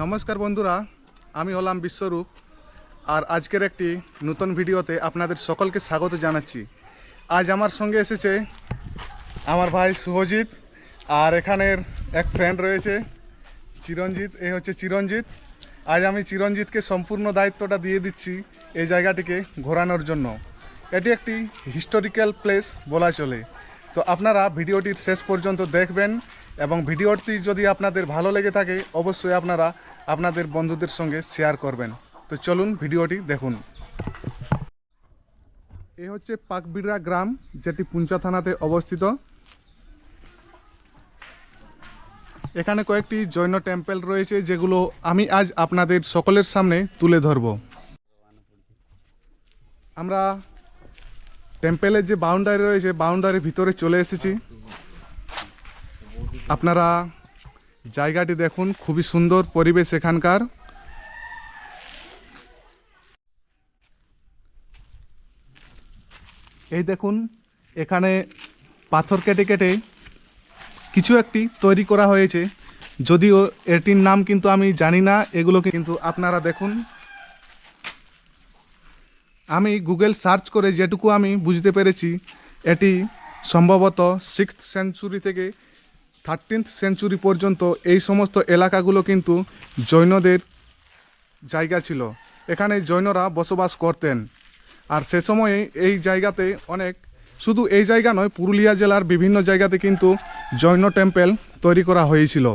নমস্কার বন্ধুরা, আমি হলাম বিশ্বরূপ, আর আজকের একটি নতুন ভিডিওতে আপনাদের সকলকে স্বাগত জানাচ্ছি। আজ আমার সঙ্গে এসেছে আমার ভাই শুভজিৎ, আর এখানের এক ফ্রেন্ড রয়েছে চিরঞ্জিত এ হচ্ছে চিরঞ্জিত আজ আমি চিরঞ্জিতকে সম্পূর্ণ দায়িত্বটা দিয়ে দিচ্ছি এই জায়গাটিকে ঘোরানোর জন্য। এটি একটি হিস্টোরিক্যাল প্লেস বলা চলে। তো আপনারা ভিডিওটির শেষ পর্যন্ত দেখবেন এবং ভিডিওটি যদি আপনাদের ভালো লেগে থাকে, অবশ্যই আপনারা আপনাদের বন্ধুদের সঙ্গে শেয়ার করবেন। তো চলুন ভিডিওটি দেখুন। এ হচ্ছে পাকবিড়া গ্রাম, যেটি পুঞ্চা থানাতে অবস্থিত। এখানে কয়েকটি জৈন টেম্পল রয়েছে, যেগুলো আমি আজ আপনাদের সকলের সামনে তুলে ধরব। আমরা টেম্পেলের যে বাউন্ডারি রয়েছে বাউন্ডারির ভিতরে চলে এসেছি। আপনারা জায়গাটি দেখুন, খুবই সুন্দর পরিবেশ এখানকার। এই দেখুন, এখানে পাথর কেটে কেটে কিছু একটি তৈরি করা হয়েছে। যদিও এটির নাম কিন্তু আমি জানি না, এগুলো কিন্তু আপনারা দেখুন। আমি গুগল সার্চ করে যেটুকু আমি বুঝতে পেরেছি, এটি সম্ভবত সিক্স সেঞ্চুরি থেকে থার্টিন্থ সেঞ্চুরি পর্যন্ত এই সমস্ত এলাকাগুলো কিন্তু জৈনদের জায়গা ছিল। এখানে জৈনরা বসবাস করতেন। আর সে সময়ে এই জায়গাতে অনেক, শুধু এই জায়গা নয়, পুরুলিয়া জেলার বিভিন্ন জায়গাতে কিন্তু জৈন টেম্পেল তৈরি করা হয়েছিল।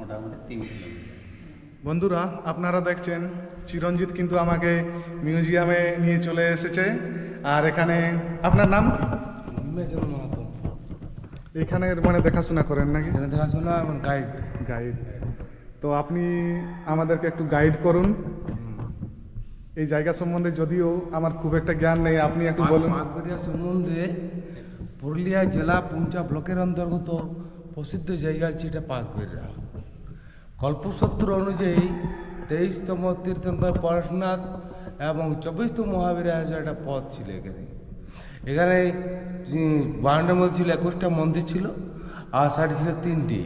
মোটামুটি তিন বন্ধুরা আপনারা দেখছেন চিরঞ্জিত কিন্তু আমাকে মিউজিয়ামে নিয়ে চলে এসেছে। আর এখানে আপনার নাম? এখানের মানে দেখাশোনা করেন নাকি? দেখাশোনা এবং গাইড গাইড তো আপনি আমাদেরকে একটু গাইড করুন। এই জায়গা সম্বন্ধে যদিও আমার খুব একটা জ্ঞান নেই আপনি একটু বলুন। বাগবেড়িয়া সম্বন্ধে পুরুলিয়া জেলা পুঞ্চা ব্লকের অন্তর্গত প্রসিদ্ধ জায়গা হচ্ছে এটা পাকবেড়িয়া কল্পসূত্র অনুযায়ী তেইশতম তীর্থঙ্কর পরশনাথ এবং চব্বিশতম মহাবীর একটা পথ ছিল এখানে। এখানে বাউন্ডের মধ্যে ছিল একুশটা মন্দির ছিল, আর সাইডে ছিল তিনটি।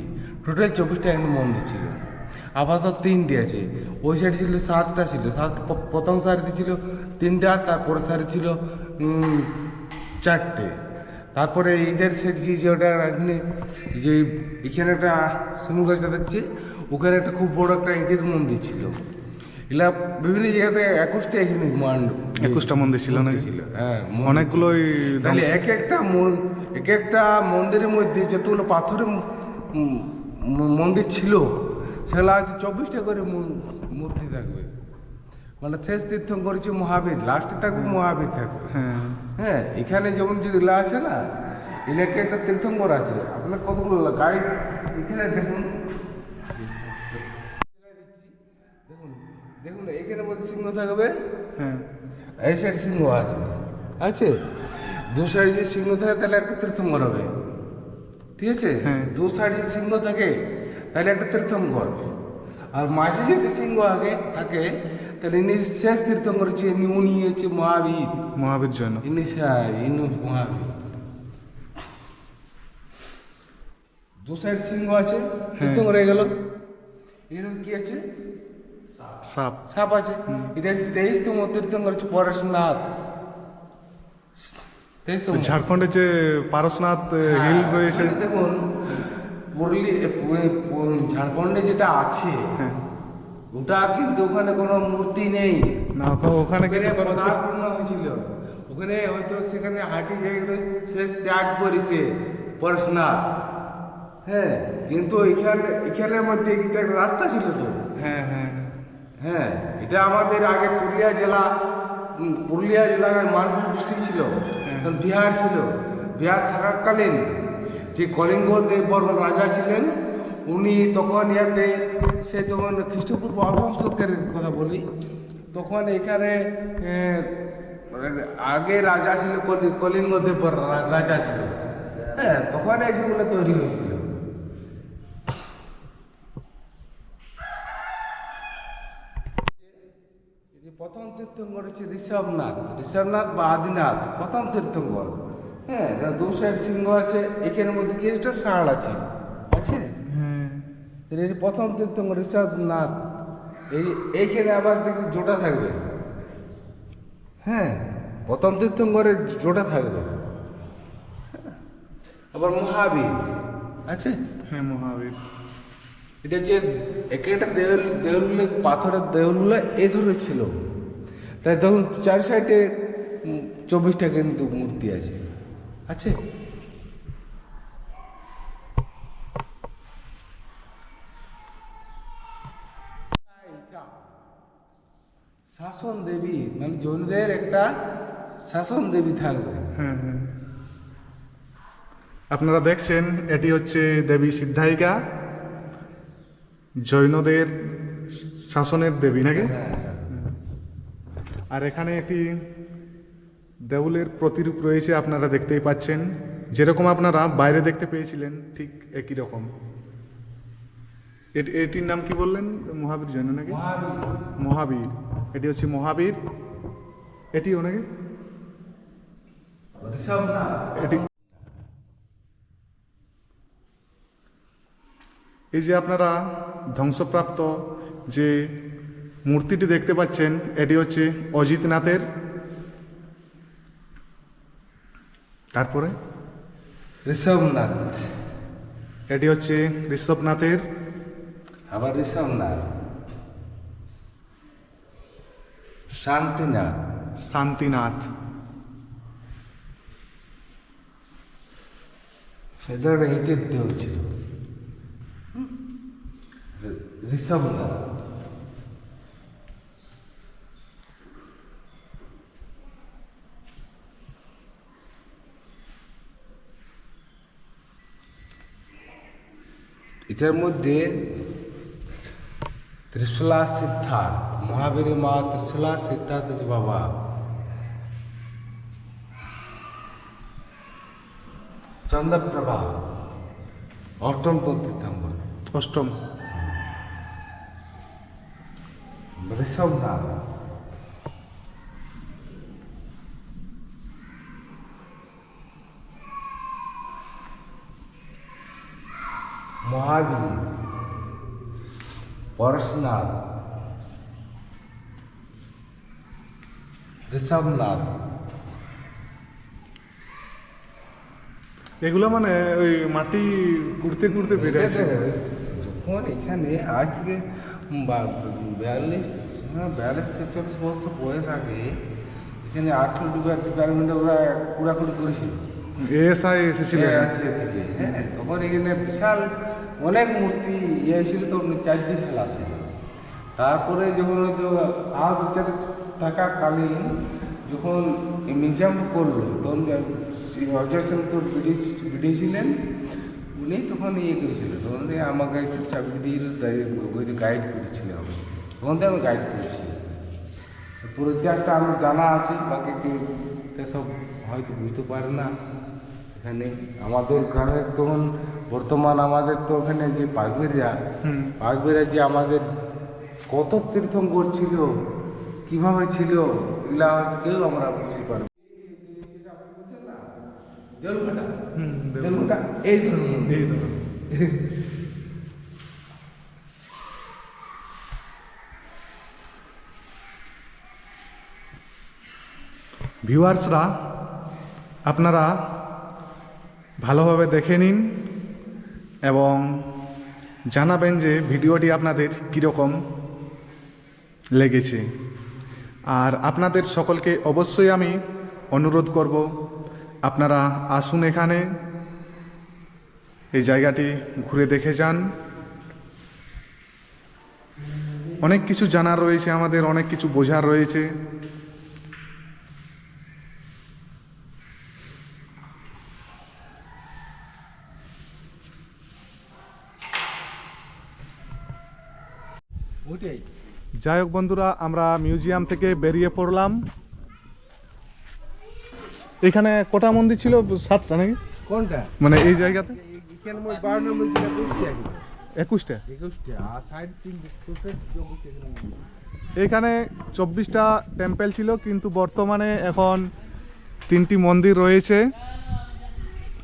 টোটাল চব্বিশটা এখানে মন্দির ছিল। আপাতত তিনটি আছে। ওই সাইডে ছিল সাতটা ছিল। সাত প্রথম সারিতে ছিল তিনটা তারপরে সারি ছিল চারটে। তারপরে ঈদের সেট যে ওটা এখানে যে এখানে একটা শিমুল দেখছি। ওখানে একটা খুব বড় একটা ইটের মন্দির ছিল। এগুলা বিভিন্ন জায়গাতে একুশটা এখানে মান- একুশটা মন্দির ছিল নাকি? ছিল হ্যাঁ অনেকগুলোই তাহলে এক একটা এক একটা মন্দিরের মধ্যে যতগুলো পাথরের মন্দির ছিল সেগুলো হয়তো চব্বিশটা করে মূর্তি থাকবে। মানে শেষ তীর্থ হচ্ছে মহাবীর লাস্টে থাকবে মহাবীর থাকবে হ্যাঁ। হ্যাঁ এখানে যেমন যেগুলো আছে না ইলেকট্রিক একটা তীর্থঙ্কর আছে। আপনার কতগুলো গাইড এখানে দেখুন। এখানে মধ্যে সিংহ থাকবে? হ্যাঁ। এই সাইড সিংহ আছে। আছে? দু সাইড যদি সিংহ থাকে তাহলে একটা তীর্থঙ্কর হবে। ঠিক আছে? হ্যাঁ। দু সাইড যদি সিংহ থাকে তাহলে একটা তীর্থঙ্কর। আর মাঝে যদি সিংহ আগে থাকে তাহলে ইনি শেষ তীর্থঙ্কর হচ্ছে উনি হচ্ছে মহাবীর। মহাবীর জৈন ইনি ইনি মহাবীর। দু সাইড সিংহ আছে তীর্থঙ্কর হয়ে গেল। এরকম কি আছে? সাপ। সাপ আছে? এটা হচ্ছে তেইশতম তীর্থঙ্কর হচ্ছে পরেশনাথ। তেইশতম। ঝাড়খণ্ডে যে পারসনাথ হিল রয়েছে। দেখুন পুরুলি পু- পু- ঝাড়খণ্ডে যেটা আছে হ্যাঁ। ওটা কিন্তু ওখানে কোনো মূর্তি নেই। না ওখানে পদার্পণ হয়েছিল। ওখানে হয়তো সেখানে হাঁটি জায়গায় শেষ ত্যাগ করেছে পরশনাথ। হ্যাঁ কিন্তু এখানে এখানের মধ্যে একটা রাস্তা ছিল তো? হ্যাঁ হ্যাঁ। হ্যাঁ এটা আমাদের আগে পুরুলিয়া জেলা পুরুলিয়া জেলার মানপুর ডিস্ট্রিক্ট ছিল তখন বিহার ছিল। বিহার থাকাকালীন যে কলিঙ্গ দেব বর্মন রাজা ছিলেন উনি তখন ইয়াতে সে তখন খ্রিস্টপূর্ব অষ্টম শতকের কথা বলি তখন এখানে আগে রাজা ছিল কলি- কলিঙ্গ দেব রাজা ছিল। হ্যাঁ তখন এই সেগুলো তৈরি হয়েছিল এই যে প্রথম তীর্থঙ্কর হচ্ছে ঋষভনাথ। ঋষভনাথ বা আদিনাথ প্রথম তীর্থঙ্কর। হ্যাঁ দু সাইড সিংহ আছে এখানের মধ্যে কি একটা ষাঁড় আছে? আছে? হ্যাঁ। এর প্রথম তীর্থঙ্কর ঋষভনাথ এই এইখানে আবার দেখি জোটা থাকবে। হ্যাঁ প্রথম তীর্থঙ্করের জোটা থাকবে। আবার মহাবীর আছে? হ্যাঁ মহাবীর। এটা যে এক একটা দেউল দেউলগুলো পাথরের দেউলগুলো এই ধরে ছিল। তাই দেখুন চার সাইডে চব্বিশটা কিন্তু মূর্তি আছে। আছে? শাসন দেবী মানে জৈনদের একটা শাসন দেবী থাকবে। হ্যাঁ হ্যাঁ আপনারা দেখছেন এটি হচ্ছে দেবী সিদ্ধায়িকা জৈনদের শাসনের দেবী নাকি? আর এখানে একটি দেউলের প্রতিরূপ রয়েছে, আপনারা দেখতেই পাচ্ছেন। যেরকম আপনারা বাইরে দেখতে পেয়েছিলেন, ঠিক একই রকম। এটি- এটির নাম কি বললেন? মহাবীর জৈন নাকি? মহাবীর। মহাবীর এটি হচ্ছে মহাবীর। এটিও নাকি? এটি এই যে আপনারা ধ্বংসপ্রাপ্ত যে মূর্তিটি দেখতে পাচ্ছেন এটি হচ্ছে অজিতনাথের তারপরে? ঋষভনাথ এটি হচ্ছে ঋষভনাথের আবার ঋষভনাথ শান্তিনাথ। শান্তিনাথ। সেটা ইটের দেহ ছিল। ঋষভনাথ এটার মধ্যে ত্রিশূলা সিদ্ধার্থ মহাবীর মা ত্রিশূলা সিদ্ধার্থ বাবা। চন্দ্রপ্রভা অষ্টম তীর্থঙ্কর অষ্টম। ঋষভনাথ মহাবীর পরশনাথ ঋষভনাথ এগুলো মানে ওই মাটি কুড়তে কুড়তে বেড়ে আছে যখন এখানে আজ থেকে বিয়াল্লিশ হ্যাঁ বিয়াল্লিশ তেচল্লিশ বছর বয়স আগে এখানে আর্থিক ডিপার্টমেন্টে ওরা কুড়াকুড়ি করেছিল। এএসআই এসেছিলেন রাশিয়া থেকে হ্যাঁ তখন এখানে বিশাল অনেক মূর্তি ইয়ে ছিল তখন চারদিন ফেলা ছিল। তারপরে যখন হয়তো আজ থাকাকালীন যখন মিউজিয়াম করল, তখন শ্রী অজয় শঙ্কর ব্রিটিশ ব্রিটিশ ছিলেন উনি তখন ইয়ে করেছিল তখন আমাকে একটু চাকরি দিয়ে গাইড করেছিল আমি। তখন থেকে আমি গাইড করেছি। পুরো ইতিহাসটা আমার জানা আছে, বাকি কেউ সব হয়তো বুঝতে পারে না। এখানে আমাদের গ্রামের তখন বর্তমান আমাদের তো ওখানে যে পাকবেরিয়া হুম। পাকবেরিয়া যে আমাদের কত তীর্থঙ্কর ছিল কীভাবে ছিল এগুলা হয়তো কেউ আমরা বুঝতে পারব এই ভিউয়ার্সরা আপনারা ভালোভাবে দেখে নিন এবং জানাবেন যে ভিডিওটি আপনাদের কীরকম লেগেছে। আর আপনাদের সকলকে অবশ্যই আমি অনুরোধ করব, আপনারা আসুন এখানে, এই জায়গাটি ঘুরে দেখে যান। অনেক কিছু জানার রয়েছে, আমাদের অনেক কিছু বোঝার রয়েছে। যাই হোক বন্ধুরা আমরা মিউজিয়াম থেকে বেরিয়ে পড়লাম। এখানে কটা মন্দির ছিল? সাতটা নাকি? কোনটা? মানে এই জায়গাতে? একুশটা? এখানে চব্বিশটা টেম্পল ছিল কিন্তু বর্তমানে এখন তিনটি মন্দির রয়েছে।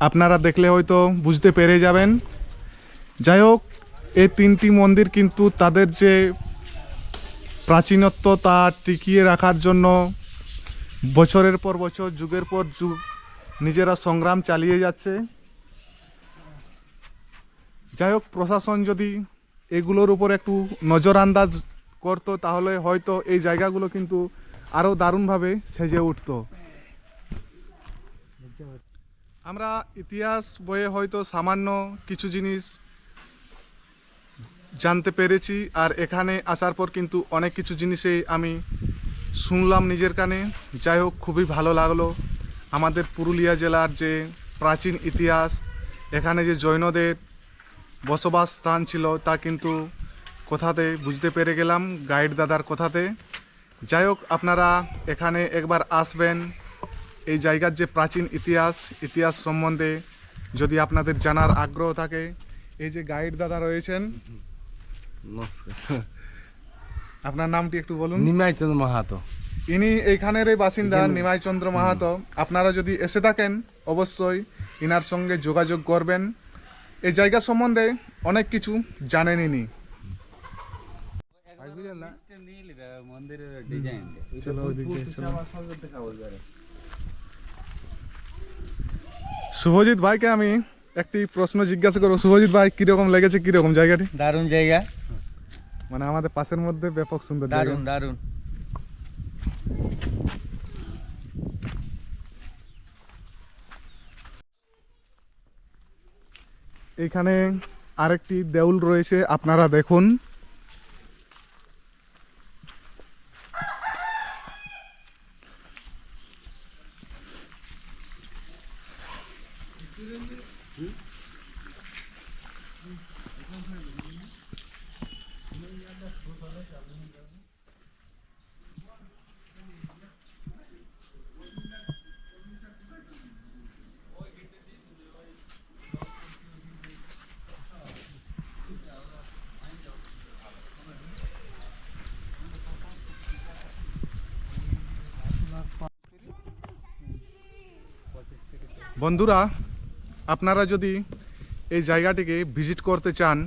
আপনারা দেখলে হয়তো বুঝতে পেরে যাবেন। যাই হোক এই তিনটি মন্দির কিন্তু তাদের যে প্রাচীনত্ব তা টিকিয়ে রাখার জন্য বছরের পর বছর, যুগের পর যুগ নিজেরা সংগ্রাম চালিয়ে যাচ্ছে। যাই হোক, প্রশাসন যদি এগুলোর উপর একটু নজর আন্দাজ করতো, তাহলে হয়তো এই জায়গাগুলো কিন্তু আরও দারুণভাবে সেজে উঠতো। আমরা ইতিহাস বইয়ে হয়তো সামান্য কিছু জিনিস জানতে পেরেছি, আর এখানে আসার পর কিন্তু অনেক কিছু জিনিসেই আমি শুনলাম নিজের কানে। যাই হোক, খুবই ভালো লাগল। আমাদের পুরুলিয়া জেলার যে প্রাচীন ইতিহাস, এখানে যে জৈনদের বসবাস স্থান ছিল, তা কিন্তু কোথাতে বুঝতে পেরে গেলাম, গাইড দাদার কথাতে। যাই হোক, আপনারা এখানে একবার আসবেন। এই জায়গার যে প্রাচীন ইতিহাস ইতিহাস সম্বন্ধে যদি আপনাদের জানার আগ্রহ থাকে। এই যে গাইড দাদা রয়েছেন নমস্কার। আপনার নামটি একটু বলুন। নিমাই চন্দ্র মাহাতো। ইনি এইখানেরই বাসিন্দা নিমাই চন্দ্র মাহাতো। আপনারা যদি এসে থাকেন অবশ্যই ইনার সঙ্গে যোগাযোগ করবেন। এই জায়গা সম্বন্ধে অনেক কিছু জানেন ইনি। মন্দিরের ডিজাইন শুভজিৎ ভাইকে আমি একটি প্রশ্ন জিজ্ঞাসা করব শুভজিৎ ভাই কীরকম লেগেছে কীরকম জায়গাটি? দারুণ জায়গা। মানে আমাদের পাশের মধ্যে ব্যাপক সুন্দর দারুণ দারুণ দারুণ। এখানে আরেকটি দেউল রয়েছে আপনারা দেখুন। বন্ধুরা, আপনারা যদি এই জায়গাটিকে ভিজিট করতে চান,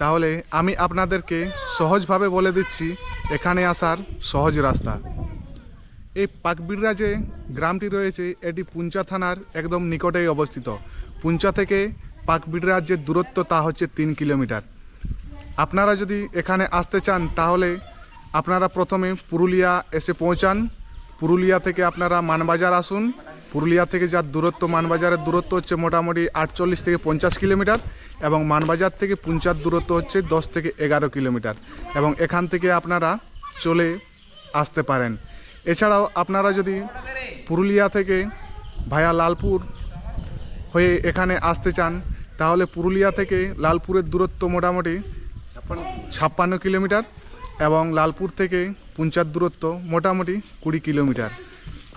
তাহলে আমি আপনাদেরকে সহজভাবে বলে দিচ্ছি, এখানে আসার সহজ রাস্তা। এই পাকবিড়রা যে গ্রামটি রয়েছে, এটি পুঞ্চা থানার একদম নিকটেই অবস্থিত। পুঞ্চা থেকে পাকবিড়রার যে দূরত্ব তা হচ্ছে তিন কিলোমিটার। আপনারা যদি এখানে আসতে চান, তাহলে আপনারা প্রথমে পুরুলিয়া এসে পৌঁছান। পুরুলিয়া থেকে আপনারা মানবাজার আসুন। পুরুলিয়া থেকে যার দূরত্ব মানবাজারের দূরত্ব হচ্ছে মোটামুটি আটচল্লিশ থেকে পঞ্চাশ কিলোমিটার এবং মানবাজার থেকে পুঞ্চার দূরত্ব হচ্ছে দশ থেকে এগারো কিলোমিটার এবং এখান থেকে আপনারা চলে আসতে পারেন। এছাড়াও আপনারা যদি পুরুলিয়া থেকে ভায়া লালপুর হয়ে এখানে আসতে চান, তাহলে পুরুলিয়া থেকে লালপুরের দূরত্ব মোটামুটি ছাপ্পান্ন কিলোমিটার এবং লালপুর থেকে পুঞ্চার দূরত্ব মোটামুটি কুড়ি কিলোমিটার।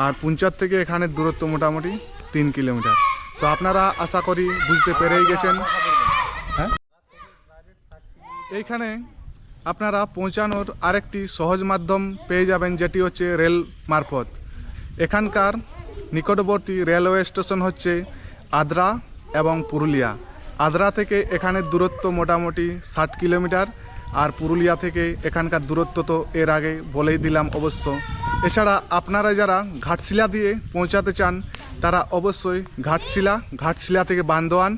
আর পুঞ্চার থেকে এখানের দূরত্ব মোটামুটি তিন কিলোমিটার। তো আপনারা আশা করি বুঝতে পেরেই গেছেন। হ্যাঁ? এইখানে আপনারা পৌঁছানোর আরেকটি সহজ মাধ্যম পেয়ে যাবেন, যেটি হচ্ছে রেল মারফত। এখানকার নিকটবর্তী রেলওয়ে স্টেশন হচ্ছে আদ্রা এবং পুরুলিয়া। আদ্রা থেকে এখানের দূরত্ব মোটামুটি ষাট কিলোমিটার। আর পুরুলিয়া থেকে এখানকার দূরত্ব তো এর আগে বলেই দিলাম অবশ্য। এছাড়া আপনারা যারা ঘাটশিলা দিয়ে পৌঁছাতে চান, তারা অবশ্যই ঘাটশিলা ঘাটশিলা থেকে বান্দোয়ান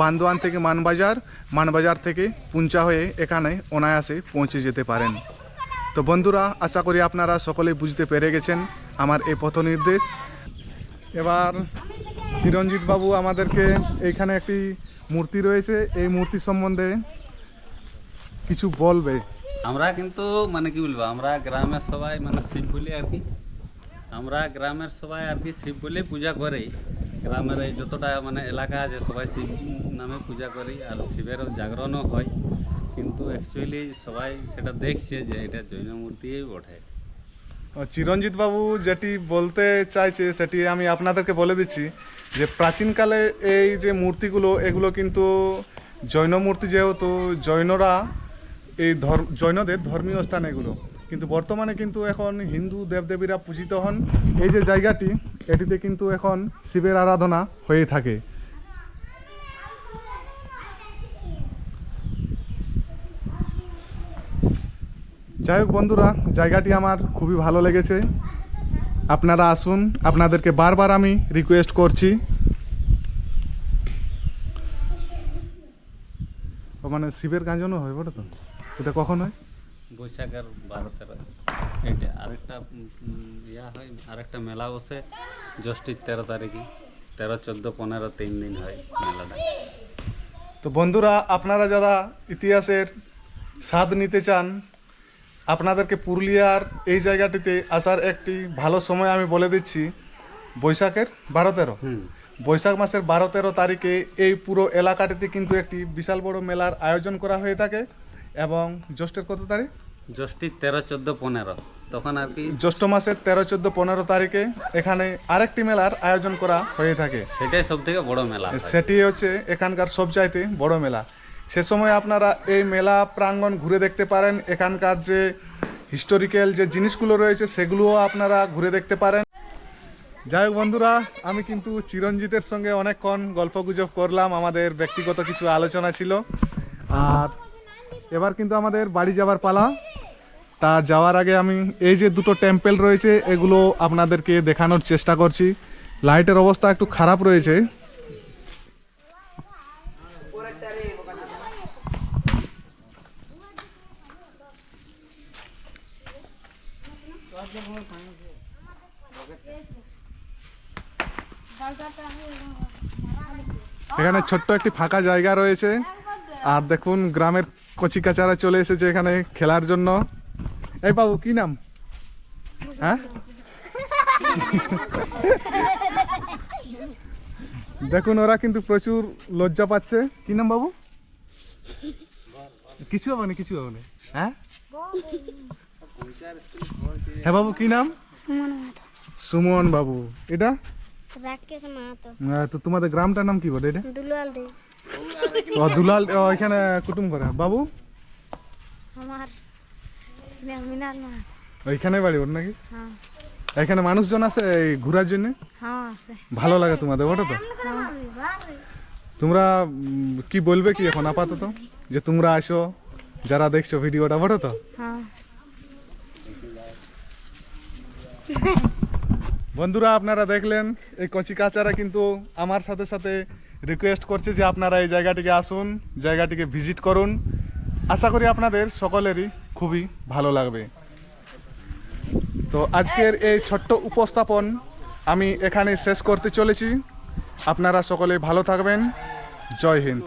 বান্দোয়ান থেকে মানবাজার মানবাজার থেকে পুঞ্চা হয়ে এখানে অনায়াসে পৌঁছে যেতে পারেন। তো বন্ধুরা, আশা করি আপনারা সকলেই বুঝতে পেরে গেছেন আমার এই পথ নির্দেশ। এবার চিরঞ্জিত বাবু আমাদেরকে এইখানে একটি মূর্তি রয়েছে। এই মূর্তি সম্বন্ধে কিছু বলবে? আমরা কিন্তু মানে কি বলব আমরা গ্রামের সবাই মানে শিব বলি আর কি আমরা গ্রামের সবাই আর কি শিব বলে পূজা করি। গ্রামের এই যতটা মানে এলাকা আছে সবাই শিব নামে পূজা করি আর শিবেরও জাগরণও হয়। কিন্তু অ্যাকচুয়ালি সবাই সেটা দেখছে যে এটা জৈন মূর্তিই বটে। চিরঞ্জিত বাবু যেটি বলতে চাইছে সেটি আমি আপনাদেরকে বলে দিচ্ছি যে প্রাচীনকালে এই যে মূর্তিগুলো এগুলো কিন্তু জৈন মূর্তি যেহেতু জৈনরা এই ধর্ম জৈনদের ধর্মীয় স্থান এগুলো। কিন্তু বর্তমানে কিন্তু এখন হিন্দু দেবদেবীরা পূজিত হন। এই যে জায়গাটি, এটিতে কিন্তু এখন শিবের আরাধনা হয়ে থাকে। যাই হোক বন্ধুরা, জায়গাটি আমার খুবই ভালো লেগেছে। আপনারা আসুন, আপনাদেরকে বারবার আমি রিকোয়েস্ট করছি। মানে শিবের গাঁজনও হয় বটে তো? এটা কখন হয়? বৈশাখের বারো তেরো এটা আরেকটা ইয়া হয় আরেকটা মেলা বসে জ্যৈষ্ঠীর তেরো তারিখে। তেরো চোদ্দ পনেরো তিন দিন হয় মেলাটা। তো বন্ধুরা আপনারা যারা ইতিহাসের স্বাদ নিতে চান আপনাদেরকে পুরুলিয়ার এই জায়গাটিতে আসার একটি ভালো সময় আমি বলে দিচ্ছি বৈশাখের বারো তেরো বৈশাখ মাসের বারো তেরো তারিখে এই পুরো এলাকাটিতে কিন্তু একটি বিশাল বড় মেলার আয়োজন করা হয়ে থাকে। এবং জ্যৈষ্ঠের কত তারিখ? জ্যৈষ্ঠীর তেরো চোদ্দ পনেরো। তখন আর কি জ্যৈষ্ঠ মাসের তেরো চোদ্দ পনেরো তারিখে এখানে আরেকটি মেলার আয়োজন করা হয়ে থাকে। সেটাই সব থেকে বড় মেলা। সেটি হচ্ছে এখানকার সবচাইতে বড় মেলা। সে সময় আপনারা এই মেলা প্রাঙ্গণ ঘুরে দেখতে পারেন। এখানকার যে হিস্টোরিক্যাল যে জিনিসগুলো রয়েছে সেগুলোও আপনারা ঘুরে দেখতে পারেন। যাই হোক বন্ধুরা আমি কিন্তু চিরঞ্জিতের সঙ্গে অনেকক্ষণ গল্প গুজব করলাম। আমাদের ব্যক্তিগত কিছু আলোচনা ছিল। আর এবার কিন্তু আমাদের বাড়ি যাওয়ার পালা। তা যাওয়ার আগে আমি এই যে দুটো টেম্পেল রয়েছে, এগুলো আপনাদেরকে দেখানোর চেষ্টা করছি। লাইটের অবস্থা একটু খারাপ রয়েছে। এখানে ছোট্ট একটি ফাঁকা জায়গা রয়েছে। আর দেখুন, গ্রামের কচিকাচারা চলে এসেছে এখানে খেলার জন্য। এই বাবু কি নাম? হ্যাঁ? দেখুন ওরা কিন্তু প্রচুর লজ্জা পাচ্ছে। কি নাম বাবু? কিছু হবে না কিছু হবে না। হ্যাঁ? হ্যাঁ বাবু কি নাম? সুমন বাবু। এটা? আহ, তো তোমাদের গ্রামটার নাম কি বলে এটা? ও দুলাল ও, এখানে কুটুম করে। বাবু? আমার মিনাল মাহাতো। ওইখানে বাড়ি ওর নাকি? হ্যাঁ। এখানে মানুষজন আছে ঘোরার জন্য? হ্যাঁ আছে। ভালো লাগে তোমাদের ওটা তো। তোমরা কি বলবে কি এখন আপাতত? যে তোমরা আসো যারা দেখছ ভিডিওটা বটো তো। হ্যাঁ। বন্ধুরা আপনারা দেখলেন এই কচি কাচারা কিন্তু আমার সাথে সাথে রিকোয়েস্ট করছি যে আপনারা এই জায়গাটিকে আসুন, জায়গাটিকে ভিজিট করুন। আশা করি আপনাদের সকলেরই খুবই ভালো লাগবে। তো আজকের এই ছোট্ট উপস্থাপন আমি এখানে শেষ করতে চলেছি। আপনারা সকলে ভালো থাকবেন। জয় হিন্দ।